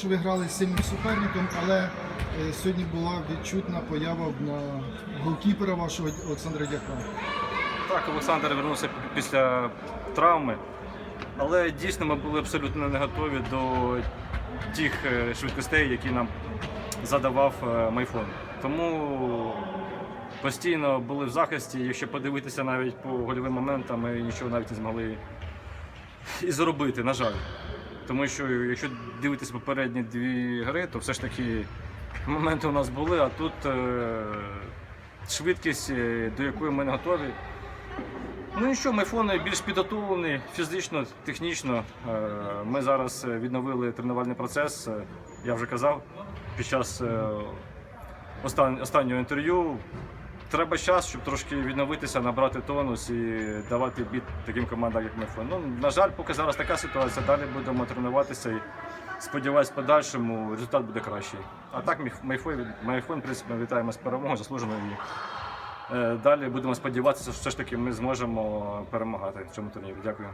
що ви грали з сильним суперником, але е, сьогодні була відчутна поява на голкіпера вашого Олександра Дяка. Так, Олександр вернувся після травми, але дійсно ми були абсолютно не готові до тих е, швидкостей, які нам задавав е, Майфон. Тому постійно були в захисті. Якщо подивитися навіть по гольовим моментам, ми нічого навіть не змогли і зробити, на жаль. Тому що якщо дивитися попередні дві гри, то все ж таки моменти у нас були, а тут е, швидкість, е, до якої ми не готові. Ну і що, Майфон більш підготовлений фізично, технічно. Е, Ми зараз відновили тренувальний процес. Я вже казав під час останнього інтерв'ю. Треба час, щоб трошки відновитися, набрати тонус і давати бід таким командам, як Майфон. Ну, на жаль, поки зараз така ситуація, далі будемо тренуватися і сподіваюсь, в подальшому результат буде кращий. А так, Майфон, в принципі, вітаємо з перемогою, заслуженою. І, е, Далі будемо сподіватися, що все ж таки ми зможемо перемагати в цьому турнірі. Дякую.